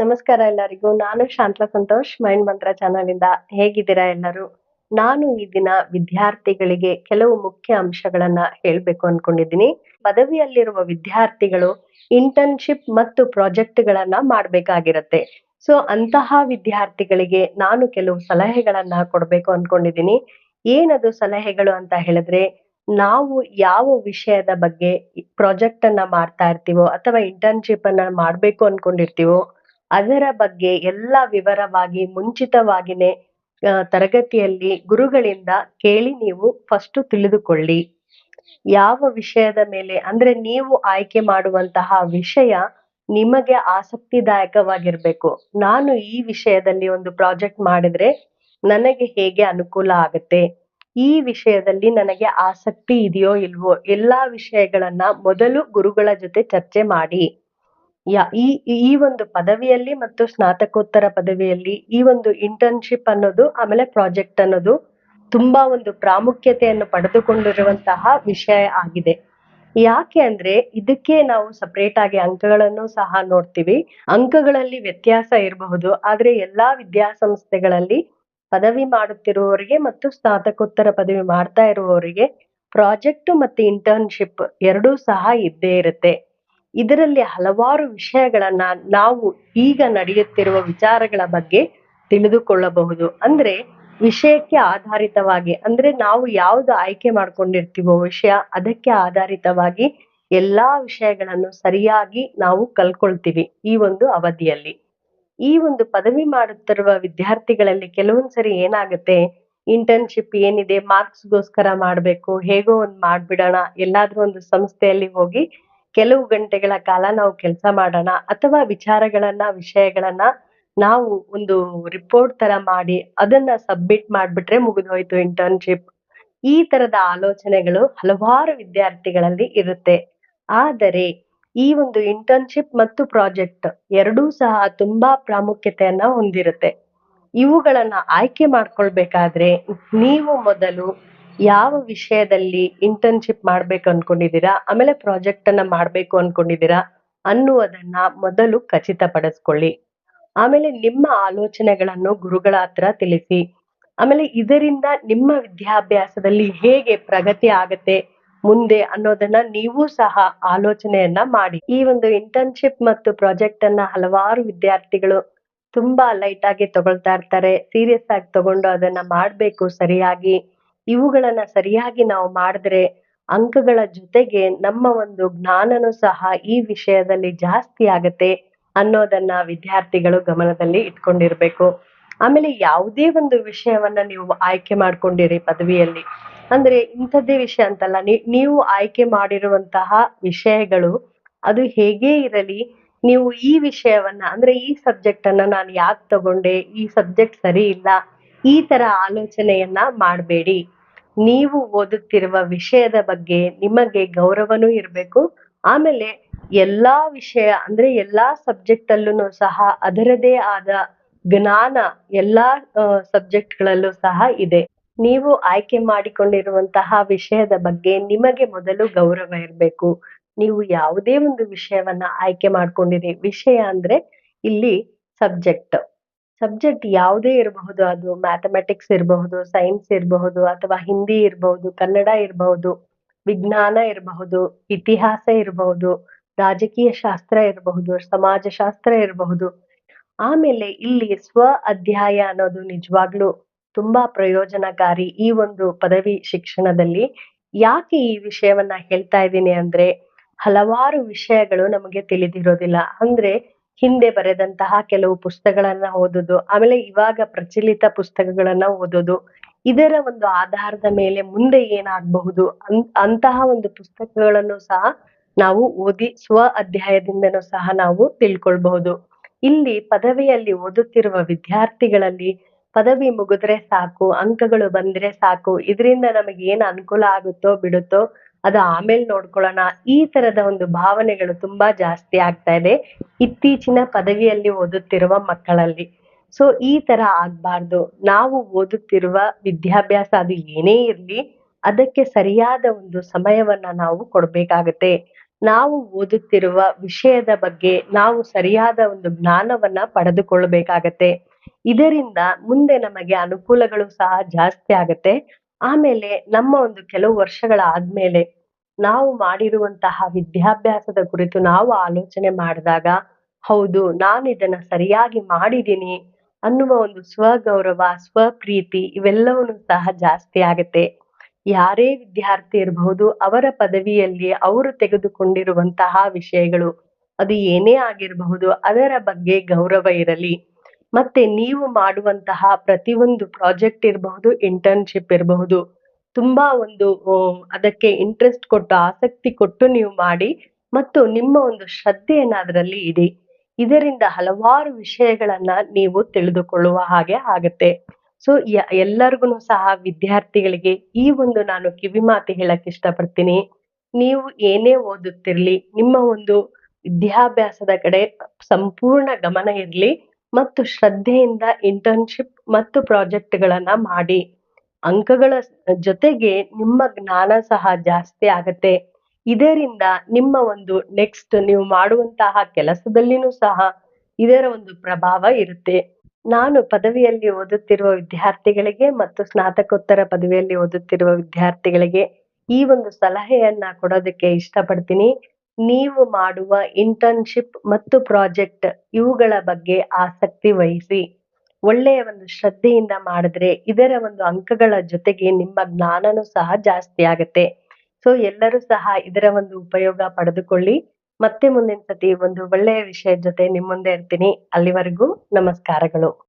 ನಮಸ್ಕಾರ ಎಲ್ಲರಿಗೂ. ನಾನು ಶಾಂತಲಾ ಸಂತೋಷ್ ಮೈಂಡ್ ಮಂತ್ರ ಚಾನಲ್ ಇಂದ ಹೇಗಿದ್ದೀರಾ ಎಲ್ಲರೂ? ನಾನು ಈ ದಿನ ವಿದ್ಯಾರ್ಥಿಗಳಿಗೆ ಕೆಲವು ಮುಖ್ಯ ಅಂಶಗಳನ್ನ ಹೇಳ್ಬೇಕು ಅನ್ಕೊಂಡಿದ್ದೀನಿ. ಪದವಿಯಲ್ಲಿರುವ ವಿದ್ಯಾರ್ಥಿಗಳು ಇಂಟರ್ನ್ಶಿಪ್ ಮತ್ತು ಪ್ರಾಜೆಕ್ಟ್ ಗಳನ್ನ ಮಾಡ್ಬೇಕಾಗಿರತ್ತೆ. ಸೊ ಅಂತಹ ವಿದ್ಯಾರ್ಥಿಗಳಿಗೆ ನಾನು ಕೆಲವು ಸಲಹೆಗಳನ್ನ ಕೊಡ್ಬೇಕು ಅನ್ಕೊಂಡಿದ್ದೀನಿ. ಏನದು ಸಲಹೆಗಳು ಅಂತ ಹೇಳಿದ್ರೆ, ನಾವು ಯಾವ ವಿಷಯದ ಬಗ್ಗೆ ಪ್ರಾಜೆಕ್ಟ್ ಅನ್ನ ಮಾಡ್ತಾ ಇರ್ತೀವೋ ಅಥವಾ ಇಂಟರ್ನ್ಶಿಪ್ ಅನ್ನ ಮಾಡ್ಬೇಕು ಅನ್ಕೊಂಡಿರ್ತೀವೋ ಅದರ ಬಗ್ಗೆ ಎಲ್ಲ ವಿವರವಾಗಿ ಮುಂಚಿತವಾಗಿನೇ ತರಗತಿಯಲ್ಲಿ ಗುರುಗಳಿಂದ ಕೇಳಿ ನೀವು ಫಸ್ಟ್ ತಿಳಿದುಕೊಳ್ಳಿ. ಯಾವ ವಿಷಯದ ಮೇಲೆ, ಅಂದ್ರೆ ನೀವು ಆಯ್ಕೆ ಮಾಡುವಂತಹ ವಿಷಯ ನಿಮಗೆ ಆಸಕ್ತಿದಾಯಕವಾಗಿರ್ಬೇಕು. ನಾನು ಈ ವಿಷಯದಲ್ಲಿ ಒಂದು ಪ್ರಾಜೆಕ್ಟ್ ಮಾಡಿದ್ರೆ ನನಗೆ ಹೇಗೆ ಅನುಕೂಲ ಆಗುತ್ತೆ? ಈ ವಿಷಯದಲ್ಲಿ ನನಗೆ ಆಸಕ್ತಿ ಇದೆಯೋ ಇಲ್ವೋ? ಎಲ್ಲಾ ವಿಷಯಗಳನ್ನ ಮೊದಲು ಗುರುಗಳ ಜೊತೆ ಚರ್ಚೆ ಮಾಡಿ. ಯಾ, ಈ ಈ ಒಂದು ಪದವಿಯಲ್ಲಿ ಮತ್ತು ಸ್ನಾತಕೋತ್ತರ ಪದವಿಯಲ್ಲಿ ಈ ಒಂದು ಇಂಟರ್ನ್ಶಿಪ್ ಅನ್ನೋದು ಆಮೇಲೆ ಪ್ರಾಜೆಕ್ಟ್ ಅನ್ನೋದು ತುಂಬಾ ಒಂದು ಪ್ರಾಮುಖ್ಯತೆಯನ್ನು ಪಡೆದುಕೊಂಡಿರುವಂತಹ ವಿಷಯ ಆಗಿದೆ. ಯಾಕೆ ಅಂದ್ರೆ ಇದಕ್ಕೆ ನಾವು ಸಪರೇಟ್ ಆಗಿ ಅಂಕಗಳನ್ನು ಸಹ ನೋಡ್ತೀವಿ. ಅಂಕಗಳಲ್ಲಿ ವ್ಯತ್ಯಾಸ ಇರಬಹುದು, ಆದ್ರೆ ಎಲ್ಲಾ ವಿದ್ಯಾಸಂಸ್ಥೆಗಳಲ್ಲಿ ಪದವಿ ಮಾಡುತ್ತಿರುವವರಿಗೆ ಮತ್ತು ಸ್ನಾತಕೋತ್ತರ ಪದವಿ ಮಾಡ್ತಾ ಇರುವವರಿಗೆ ಪ್ರಾಜೆಕ್ಟ್ ಮತ್ತು ಇಂಟರ್ನ್ಶಿಪ್ ಎರಡೂ ಸಹ ಇದ್ದೇ ಇರುತ್ತೆ. ಇದರಲ್ಲಿ ಹಲವಾರು ವಿಷಯಗಳನ್ನ ನಾವು ಈಗ ನಡೆಯುತ್ತಿರುವ ವಿಚಾರಗಳ ಬಗ್ಗೆ ತಿಳಿದುಕೊಳ್ಳಬಹುದು. ಅಂದ್ರೆ ವಿಷಯಕ್ಕೆ ಆಧಾರಿತವಾಗಿ, ಅಂದ್ರೆ ನಾವು ಯಾವ್ದು ಆಯ್ಕೆ ಮಾಡ್ಕೊಂಡಿರ್ತೀವೋ ವಿಷಯ, ಅದಕ್ಕೆ ಆಧಾರಿತವಾಗಿ ಎಲ್ಲಾ ವಿಷಯಗಳನ್ನು ಸರಿಯಾಗಿ ನಾವು ಕಲ್ಕೊಳ್ತೀವಿ ಈ ಒಂದು ಅವಧಿಯಲ್ಲಿ. ಈ ಒಂದು ಪದವಿ ಮಾಡುತ್ತಿರುವ ವಿದ್ಯಾರ್ಥಿಗಳಲ್ಲಿ ಕೆಲವೊಂದ್ಸರಿ ಏನಾಗುತ್ತೆ? ಇಂಟರ್ನ್ಶಿಪ್ ಏನಿದೆ ಮಾರ್ಕ್ಸ್ಗೋಸ್ಕರ ಗೋಸ್ಕರ ಮಾಡ್ಬೇಕು, ಹೇಗೋ ಒಂದ್ ಮಾಡ್ಬಿಡೋಣ, ಎಲ್ಲಾದ್ರೂ ಒಂದು ಸಂಸ್ಥೆಯಲ್ಲಿ ಹೋಗಿ ಕೆಲವು ಗಂಟೆಗಳ ಕಾಲ ನಾವು ಕೆಲಸ ಮಾಡೋಣ ಅಥವಾ ವಿಚಾರಗಳನ್ನ, ವಿಷಯಗಳನ್ನ ನಾವು ಒಂದು ರಿಪೋರ್ಟ್ ತರ ಮಾಡಿ ಅದನ್ನ ಸಬ್ಮಿಟ್ ಮಾಡ್ಬಿಟ್ರೆ ಮುಗಿದೋಯ್ತು ಇಂಟರ್ನ್ಶಿಪ್ ಈ ತರದ ಆಲೋಚನೆಗಳು ಹಲವಾರು ವಿದ್ಯಾರ್ಥಿಗಳಲ್ಲಿ ಇರುತ್ತೆ. ಆದರೆ ಈ ಒಂದು ಇಂಟರ್ನ್ಶಿಪ್ ಮತ್ತು ಪ್ರಾಜೆಕ್ಟ್ ಎರಡೂ ಸಹ ತುಂಬಾ ಪ್ರಾಮುಖ್ಯತೆಯನ್ನ ಹೊಂದಿರುತ್ತೆ. ಇವುಗಳನ್ನ ಆಯ್ಕೆ ಮಾಡ್ಕೊಳ್ಬೇಕಾದ್ರೆ ನೀವು ಮೊದಲು ಯಾವ ವಿಷಯದಲ್ಲಿ ಇಂಟರ್ನ್ಶಿಪ್ ಮಾಡ್ಬೇಕು ಅನ್ಕೊಂಡಿದ್ದೀರಾ? ಆಮೇಲೆ ಪ್ರಾಜೆಕ್ಟ್ ಅನ್ನ ಮಾಡ್ಬೇಕು ಅನ್ಕೊಂಡಿದ್ದೀರಾ? ಅನ್ನುವುದನ್ನ ಮೊದಲು ಖಚಿತಪಡಿಸ್ಕೊಳ್ಳಿ. ಆಮೇಲೆ ನಿಮ್ಮ ಆಲೋಚನೆಗಳನ್ನು ಗುರುಗಳ ಹತ್ರ ತಿಳಿಸಿ. ಆಮೇಲೆ ಇದರಿಂದ ನಿಮ್ಮ ವಿದ್ಯಾಭ್ಯಾಸದಲ್ಲಿ ಹೇಗೆ ಪ್ರಗತಿ ಆಗತ್ತೆ ಮುಂದೆ ಅನ್ನೋದನ್ನ ನೀವು ಸಹ ಆಲೋಚನೆಯನ್ನ ಮಾಡಿ. ಈ ಒಂದು ಇಂಟರ್ನ್ಶಿಪ್ ಮತ್ತು ಪ್ರಾಜೆಕ್ಟ್ ಅನ್ನ ಹಲವಾರು ವಿದ್ಯಾರ್ಥಿಗಳು ತುಂಬಾ ಲೈಟ್ ಆಗಿ ತಗೊಳ್ತಾ ಇರ್ತಾರೆ. ಸೀರಿಯಸ್ ಆಗಿ ತಗೊಂಡು ಅದನ್ನ ಮಾಡ್ಬೇಕು ಸರಿಯಾಗಿ. ಇವುಗಳನ್ನ ಸರಿಯಾಗಿ ನಾವು ಮಾಡಿದ್ರೆ ಅಂಕಗಳ ಜೊತೆಗೆ ನಮ್ಮ ಒಂದು ಜ್ಞಾನನೂ ಸಹ ಈ ವಿಷಯದಲ್ಲಿ ಜಾಸ್ತಿ ಆಗತ್ತೆ ಅನ್ನೋದನ್ನ ವಿದ್ಯಾರ್ಥಿಗಳು ಗಮನದಲ್ಲಿ ಇಟ್ಕೊಂಡಿರ್ಬೇಕು. ಆಮೇಲೆ ಯಾವುದೇ ಒಂದು ವಿಷಯವನ್ನ ನೀವು ಆಯ್ಕೆ ಮಾಡ್ಕೊಂಡಿರಿ ಪದವಿಯಲ್ಲಿ, ಅಂದ್ರೆ ಇಂಥದ್ದೇ ವಿಷಯ ಅಂತಲ್ಲ ನೀವು ಆಯ್ಕೆ ಮಾಡಿರುವಂತಹ ವಿಷಯಗಳು ಅದು ಹೇಗೇ ಇರಲಿ, ನೀವು ಈ ವಿಷಯವನ್ನ, ಅಂದ್ರೆ ಈ ಸಬ್ಜೆಕ್ಟ್ ಅನ್ನ ನಾನು ಯಾಕೆ ತಗೊಂಡೆ, ಈ ಸಬ್ಜೆಕ್ಟ್ ಸರಿ ಇಲ್ಲ, ಈ ತರ ಆಲೋಚನೆಯನ್ನ ಮಾಡಬೇಡಿ. ನೀವು ಓದುತ್ತಿರುವ ವಿಷಯದ ಬಗ್ಗೆ ನಿಮಗೆ ಗೌರವನೂ ಇರಬೇಕು. ಆಮೇಲೆ ಎಲ್ಲ ವಿಷಯ ಅಂದ್ರೆ ಎಲ್ಲಾ ಸಬ್ಜೆಕ್ಟ್ ಅಲ್ಲೂ ಸಹ ಅದರದೇ ಆದ ಜ್ಞಾನ ಎಲ್ಲಾ ಸಬ್ಜೆಕ್ಟ್ ಗಳಲ್ಲೂ ಸಹ ಇದೆ. ನೀವು ಆಯ್ಕೆ ಮಾಡಿಕೊಂಡಿರುವಂತಹ ವಿಷಯದ ಬಗ್ಗೆ ನಿಮಗೆ ಮೊದಲು ಗೌರವ ಇರಬೇಕು. ನೀವು ಯಾವುದೇ ಒಂದು ವಿಷಯವನ್ನ ಆಯ್ಕೆ ಮಾಡ್ಕೊಂಡಿರಿ. ವಿಷಯ ಅಂದ್ರೆ ಇಲ್ಲಿ ಸಬ್ಜೆಕ್ಟ್ ಸಬ್ಜೆಕ್ಟ್ ಯಾವುದೇ ಇರಬಹುದು, ಅದು ಮ್ಯಾಥಮೆಟಿಕ್ಸ್ ಇರಬಹುದು ಸೈನ್ಸ್ ಇರಬಹುದು, ಅಥವಾ ಹಿಂದಿ ಇರಬಹುದು, ಕನ್ನಡ ಇರಬಹುದು, ವಿಜ್ಞಾನ ಇರಬಹುದು, ಇತಿಹಾಸ ಇರಬಹುದು, ರಾಜಕೀಯ ಶಾಸ್ತ್ರ ಇರಬಹುದು, ಸಮಾಜಶಾಸ್ತ್ರ ಇರಬಹುದು. ಆಮೇಲೆ ಇಲ್ಲಿ ಸ್ವ ಅಧ್ಯಾಯ ಅನ್ನೋದು ನಿಜವಾಗ್ಲೂ ತುಂಬಾ ಪ್ರಯೋಜನಕಾರಿ ಈ ಒಂದು ಪದವಿ ಶಿಕ್ಷಣದಲ್ಲಿ. ಯಾಕೆ ಈ ವಿಷಯವನ್ನ ಹೇಳ್ತಾ ಇದ್ದೀನಿ ಅಂದ್ರೆ ಹಲವಾರು ವಿಷಯಗಳು ನಮಗೆ ತಿಳಿದಿರೋದಿಲ್ಲ. ಅಂದ್ರೆ ಹಿಂದೆ ಬರೆದಂತಹ ಕೆಲವು ಪುಸ್ತಕಗಳನ್ನ ಓದೋದು, ಆಮೇಲೆ ಇವಾಗ ಪ್ರಚಲಿತ ಪುಸ್ತಕಗಳನ್ನ ಓದೋದು. ಇದರ ಒಂದು ಆಧಾರದ ಮೇಲೆ ಮುಂದೆ ಏನಾಗಬಹುದು ಅಂತ ಅಂತಹ ಒಂದು ಪುಸ್ತಕಗಳನ್ನು ಸಹ ನಾವು ಓದಿ ಸ್ವ ಅಧ್ಯಾಯದಿಂದನೂ ಸಹ ನಾವು ತಿಳ್ಕೊಳ್ಬಹುದು. ಇಲ್ಲಿ ಪದವಿಯಲ್ಲಿ ಓದುತ್ತಿರುವ ವಿದ್ಯಾರ್ಥಿಗಳಲ್ಲಿ ಪದವಿ ಮುಗಿದ್ರೆ ಸಾಕು, ಅಂಕಗಳು ಬಂದ್ರೆ ಸಾಕು, ಇದರಿಂದ ನಮಗೆ ಏನ್ ಅನುಕೂಲ ಆಗುತ್ತೋ ಬಿಡುತ್ತೋ ಅದು ಆಮೇಲೆ ನೋಡ್ಕೊಳ್ಳೋಣ. ಈ ತರದ ಒಂದು ಭಾವನೆಗಳು ತುಂಬಾ ಜಾಸ್ತಿ ಆಗ್ತಾ ಇದೆ. ಇತ್ತೀಚಿನ ಪದವಿಯಲ್ಲಿ ಓದುತ್ತಿರುವ ಮಕ್ಕಳಲ್ಲಿ. ಸೊ ಈ ತರ ಆಗ್ಬಾರ್ದು. ನಾವು ಓದುತ್ತಿರುವ ವಿದ್ಯಾಭ್ಯಾಸ ಅದು ಏನೇ ಇರ್ಲಿ, ಅದಕ್ಕೆ ಸರಿಯಾದ ಒಂದು ಸಮಯವನ್ನ ನಾವು ಕೊಡ್ಬೇಕಾಗತ್ತೆ. ನಾವು ಓದುತ್ತಿರುವ ವಿಷಯದ ಬಗ್ಗೆ ನಾವು ಸರಿಯಾದ ಒಂದು ಜ್ಞಾನವನ್ನ ಪಡೆದುಕೊಳ್ಳಬೇಕಾಗತ್ತೆ. ಇದರಿಂದ ಮುಂದೆ ನಮಗೆ ಅನುಕೂಲಗಳು ಸಹ ಜಾಸ್ತಿ ಆಗತ್ತೆ. ಆಮೇಲೆ ನಮ್ಮ ಒಂದು ಕೆಲವು ವರ್ಷಗಳ ಆದ್ಮೇಲೆ ನಾವು ಮಾಡಿರುವಂತಹ ವಿದ್ಯಾಭ್ಯಾಸದ ಕುರಿತು ನಾವು ಆಲೋಚನೆ ಮಾಡಿದಾಗ, ಹೌದು, ನಾನು ಇದನ್ನ ಸರಿಯಾಗಿ ಮಾಡಿದ್ದೀನಿ ಅನ್ನುವ ಒಂದು ಸ್ವಗೌರವ, ಸ್ವಪ್ರೀತಿ ಇವೆಲ್ಲವನ್ನು ಸಹ ಜಾಸ್ತಿ ಆಗುತ್ತೆ. ಯಾರೇ ವಿದ್ಯಾರ್ಥಿ ಇರಬಹುದು, ಅವರ ಪದವಿಯಲ್ಲಿ ಅವರು ತೆಗೆದುಕೊಂಡಿರುವಂತಹ ವಿಷಯಗಳು ಅದು ಏನೇ ಆಗಿರಬಹುದು, ಅದರ ಬಗ್ಗೆ ಗೌರವ ಇರಲಿ. ಮತ್ತೆ ನೀವು ಮಾಡುವಂತಹ ಪ್ರತಿಯೊಂದು ಪ್ರಾಜೆಕ್ಟ್ ಇರಬಹುದು ಇಂಟರ್ನ್ಶಿಪ್ ಇರಬಹುದು. ತುಂಬಾ ಒಂದು ಅದಕ್ಕೆ ಇಂಟ್ರೆಸ್ಟ್ ಕೊಟ್ಟು, ಆಸಕ್ತಿ ಕೊಟ್ಟು ನೀವು ಮಾಡಿ ಮತ್ತು ನಿಮ್ಮ ಒಂದು ಶ್ರದ್ಧೆಯನ್ನ ಅದರಲ್ಲಿ ಇಡಿ. ಇದರಿಂದ ಹಲವಾರು ವಿಷಯಗಳನ್ನ ನೀವು ತಿಳಿದುಕೊಳ್ಳುವ ಹಾಗೆ ಆಗತ್ತೆ. ಸೊ ಎಲ್ಲರಿಗೂ ಸಹ ವಿದ್ಯಾರ್ಥಿಗಳಿಗೆ ಈ ಒಂದು ನಾನು ಕಿವಿಮಾತು ಹೇಳಕ್ ಇಷ್ಟಪಡ್ತೀನಿ. ನೀವು ಏನೇ ಓದುತ್ತಿರ್ಲಿ, ನಿಮ್ಮ ಒಂದು ವಿದ್ಯಾಭ್ಯಾಸದ ಕಡೆ ಸಂಪೂರ್ಣ ಗಮನ ಇರಲಿ. ಮತ್ತು ಶ್ರದ್ಧೆಯಿಂದ ಇಂಟರ್ನ್ಶಿಪ್ ಮತ್ತು ಪ್ರಾಜೆಕ್ಟ್ಗಳನ್ನು ಮಾಡಿ. ಅಂಕಗಳ ಜೊತೆಗೆ ನಿಮ್ಮ ಜ್ಞಾನ ಸಹ ಜಾಸ್ತಿ ಆಗತ್ತೆ. ಇದರಿಂದ ನಿಮ್ಮ ಒಂದು ನೆಕ್ಸ್ಟ್ ನೀವು ಮಾಡುವಂತಹ ಕೆಲಸದಲ್ಲಿನೂ ಸಹ ಇದರ ಒಂದು ಪ್ರಭಾವ ಇರುತ್ತೆ. ನಾನು ಪದವಿಯಲ್ಲಿ ಓದುತ್ತಿರುವ ವಿದ್ಯಾರ್ಥಿಗಳಿಗೆ ಮತ್ತು ಸ್ನಾತಕೋತ್ತರ ಪದವಿಯಲ್ಲಿ ಓದುತ್ತಿರುವ ವಿದ್ಯಾರ್ಥಿಗಳಿಗೆ ಈ ಒಂದು ಸಲಹೆಯನ್ನ ಕೊಡೋದಕ್ಕೆ ಇಷ್ಟಪಡ್ತೀನಿ. ನೀವು ಮಾಡುವ ಇಂಟರ್ನ್ಶಿಪ್ ಮತ್ತು ಪ್ರಾಜೆಕ್ಟ್ ಇವುಗಳ ಬಗ್ಗೆ ಆಸಕ್ತಿ ವಹಿಸಿ. ಒಳ್ಳೆಯ ಒಂದು ಶ್ರದ್ಧೆಯಿಂದ ಮಾಡಿದ್ರೆ ಇದರ ಒಂದು ಅಂಕಗಳ ಜೊತೆಗೆ ನಿಮ್ಮ ಜ್ಞಾನನೂ ಸಹ ಜಾಸ್ತಿ ಆಗುತ್ತೆ. ಸೊ ಎಲ್ಲರೂ ಸಹ ಇದರ ಒಂದು ಉಪಯೋಗ ಪಡೆದುಕೊಳ್ಳಿ. ಮತ್ತೆ ಮುಂದಿನ ಸತಿ ಒಂದು ಒಳ್ಳೆಯ ವಿಷಯದ ಜೊತೆ ನಿಮ್ಮ ಮುಂದೆ ಇರ್ತೀನಿ. ಅಲ್ಲಿವರೆಗೂ ನಮಸ್ಕಾರಗಳು.